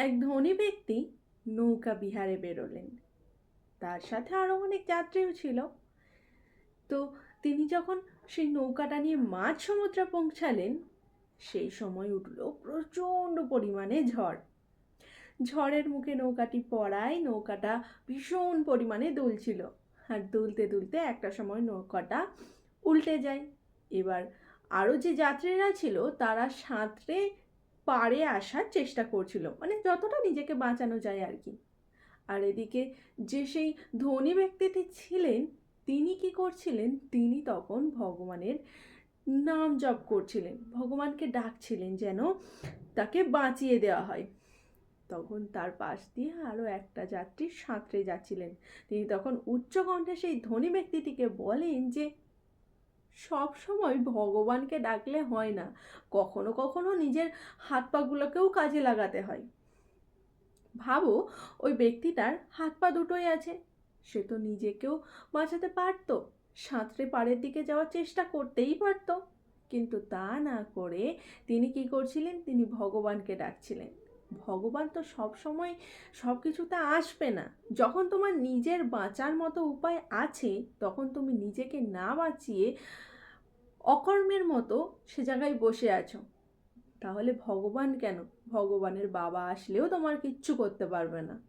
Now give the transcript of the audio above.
এক ধনী ব্যক্তি নৌকা বিহারে বেরোলেন। তার সাথে আরও অনেক যাত্রীও ছিল। তো তিনি যখন সেই নৌকাটা নিয়ে মাঝ সমুদ্রে পৌঁছালেন, সেই সময় উঠল প্রচণ্ড পরিমাণে ঝড়। ঝড়ের মুখে নৌকাটি পড়ায় নৌকাটা ভীষণ পরিমাণে দুলছিল। আর দুলতে দুলতে একটা সময় নৌকাটা উল্টে যায়। এবার আরও যে যাত্রীরা ছিল, তারা সাঁতরে পাড়ে আসার চেষ্টা করছিল। মানে যতটা নিজেকে বাঁচানো যায় আর কি। আর এদিকে যে সেই ধনী ব্যক্তিটি ছিলেন, তিনি কি করছিলেন? তিনি তখন ভগবানের নাম জপ করছিলেন। ভগবানকে ডাকছিলেন যেন তাকে বাঁচিয়ে দেওয়া হয়। তখন তার পাশ দিয়ে আরও একটা যাত্রী সাঁতরে যাচ্ছিলেন। তিনি তখন উচ্চকণ্ঠে সেই ধনী ব্যক্তিটিকে বলেন যে সব সময় ভগবানকে ডাকলে হয় না। কখনো কখনো নিজের হাত পাগুলোকেও কাজে লাগাতে হয়। ভাবো, ওই ব্যক্তিটার হাত পা দুটোই আছে। সে তো নিজেকেও বাঁচাতে পারতো, সাঁতরে পাড়ের দিকে যাওয়ার চেষ্টা করতেই পারতো। কিন্তু তা না করে তিনি কি করছিলেন? তিনি ভগবানকে ডাকছিলেন। ভগবান তো সব সময় সব কিছুতে আসবে না। যখন তোমার নিজের বাঁচার মতো উপায় আছে, তখন তুমি নিজেকে না বাঁচিয়ে অকর্মের মতো সে জায়গায় বসে আছো। তাহলে ভগবান কেন? ভগবানের বাবা আসলেও তোমার কিচ্ছু করতে পারবে না।